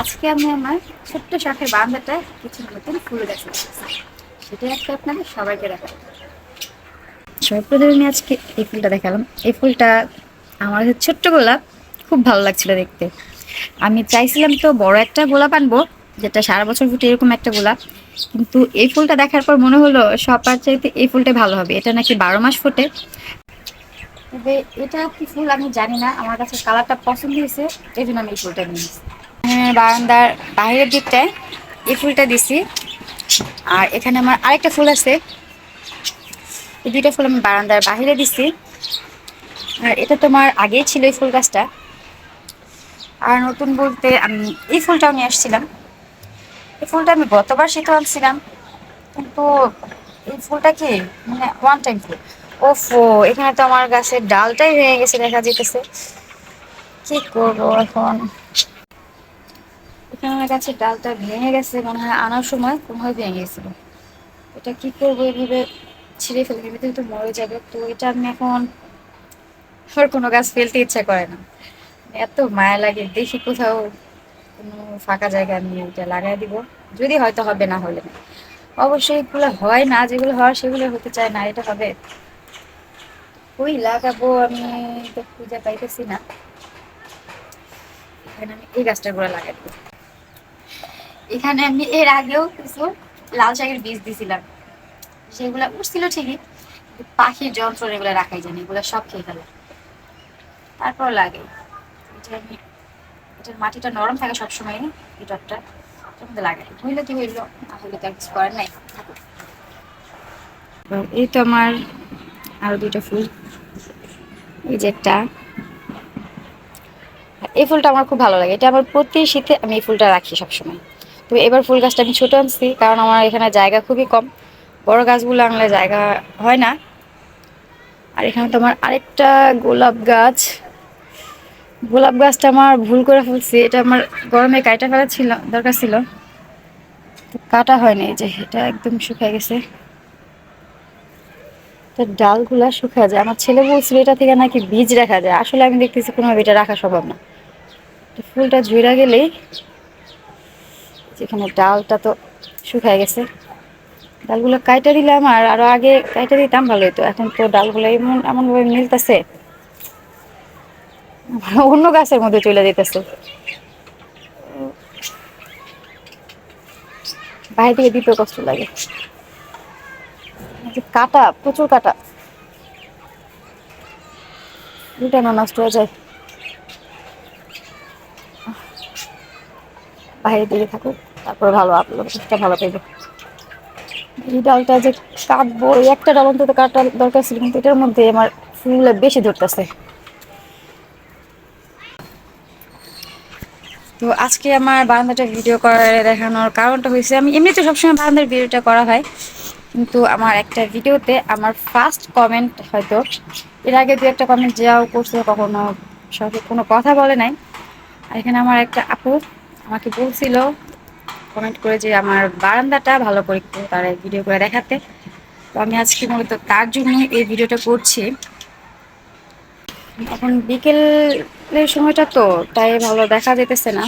আজকে আমি আমার ছোট্ট শখের বারান্দাটায় কিছু নতুন ফুল গাছ লাগিয়েছি। সেটা একটা আপনাদের সবাইকে দেখাবো। সর্বপ্রথমে আমি আজকে এই ফুলটা দেখালাম। এই ফুলটা আমার ছোট্ট গোলাপ, খুব ভালো লাগছিল দেখতে। আমি চাইছিলাম তো বড় একটা গোলাপ আনব, যেটা সারা বছর ফুটে এরকম একটা গোলাপ। কিন্তু এই ফুলটা দেখার পর মনে হলো সবার চাইতে এই ফুলটা ভালো হবে। এটা নাকি বারো মাস ফোটে। তবে এটা কি ফুল আমি জানি না। আমার কাছে কালারটা পছন্দ হয়েছে এই জন্য আমি এই ফুলটা নিয়েছি। বারান্দার বাইরের দিকটায় এই ফুলটা দিছি। আর এখানে আমার আরেকটা ফুল আছে। এই দুইটা ফুল আমি বারান্দার বাইরে দিছি। আর এটা তোমার আগেই ছিল এই ফুল গাছটা। আর নতুন বলতে আমি এই ফুলটাও নিয়ে আসছিলাম। এই ফুলটা আমি গতবার শীতে আনছিলাম। কিন্তু এই ফুলটা কি? মানে ওয়ান টাইম ফুল। ওফো, এখানে তো আমার গাছের ডালটাই ভেঙে গেছে, দেখা যেতেছে কি করব এখানে? আমার গাছের ডালটা ভেঙে গেছে, মনে হয় আনার সময় কোনোভাবে ভেঙে গেছিল এটা কি করব এইভাবে ছিঁড়ে ফেলবে এমনিতে তো মরে যাবে। তো এটা আমি এখন আর কোনো গাছ ফেলতে ইচ্ছা করে না। এত মায়া লাগে, দেখি কোথাও কোনো ফাঁকা জায়গা আমি এটা লাগাই দিব। যদি হয়তো হবে, না হলে। অবশ্যই এগুলো হয় না, যেগুলো হয় সেগুলো হতে চায় না, এটা হবে। ওই লাগাবো আমি তো খুঁজে পাইতেছি না। এখানে আমি এই গাছটা করে লাগাই দেবো। এখানে আমি এর আগেও কিছু লাল শাকের বীজ দিছিলাম। সেগুলো উঠছিল ঠিকই পাখির যন্ত্র এগুলো রাখাই জানি এগুলো সব খেয়ে ফেলে। তারপর লাগে এটা আমি, এটার মাটিটা নরম থাকে সবসময়, এই টপটা লাগাই হইলে তো আর কিছু করার নাই। এই তো আমার আরও দুইটা ফুল। এই যে একটা। এই ফুলটা আমার খুব ভালো লাগে। এটা আমার প্রতি শীতে আমি এই ফুলটা রাখি সবসময়। তো এবার ফুল গাছটা আমি ছোটো আনছি, কারণ আমার এখানে জায়গা খুবই কম। বড় গাছগুলো আনলে জায়গা হয় না। আর এখানে তো আমার আরেকটা গোলাপ গাছ। গোলাপ গাছটা আমার ভুল করে ফেলছি, এটা আমার গরমে কাটা ফেলা ছিল, দরকার ছিল। কাটা হয়নি যে এটা একদম শুকিয়ে গেছে। তো ডালগুলা শুকিয়ে যায়। আমার ছেলে বলছিল এটা থেকে নাকি বীজ রাখা যায়। আসলে আমি দেখতেছি কোনোভাবে এটা রাখা সম্ভব না। ফুলটা ঝুড়া গেলেই যেখানে ডালটা তো শুকিয়ে গেছে। ডালগুলো কাইটা দিলাম আর আরও আগে কাইটা দিতাম ভালো হতো এখন তো ডালগুলো এমন, এমনভাবে মিলতেছে, অন্য গাছের মধ্যে চলে যেতেছে। বাইরে থেকে দিতে কষ্ট লাগে। কাটা, প্রচুর কাটা। দুটা নষ্ট হয়ে যায়। বাইরে দিকে থাকুক। তারপর ভালো আপলোডটা ভালো পাইবে এই ডালটা যে কাটবো, এই একটা ডাল অন্তত কাটার দরকার ছিল, কিন্তু এটার মধ্যে আমার ফুল বেশি ধরতেছে। তো আজকে আমার বারান্দাটা ভিডিও করে দেখানোর কারণটা হয়েছে, আমি এমনিতে সবসময় বারান্দার ভিডিওটা করা হয়, কিন্তু আমার একটা ভিডিওতে আমার ফার্স্ট কমেন্ট হয়তো, এর আগে দু একটা কমেন্ট যাও করছে, কখনো সঠিক কোনো কথা বলে নাই। আর এখানে আমার একটা আপু আমাকে বলছিল কমেন্ট করে যে আমার বারান্দাটা ভালো করে একটু তার ভিডিও করে দেখাতে। তো আমি আজকে মূলত তার জন্য এই ভিডিওটা করছি। এখন বিকেলের সময়টা তো, তাই ভালো দেখা যেতেছে না।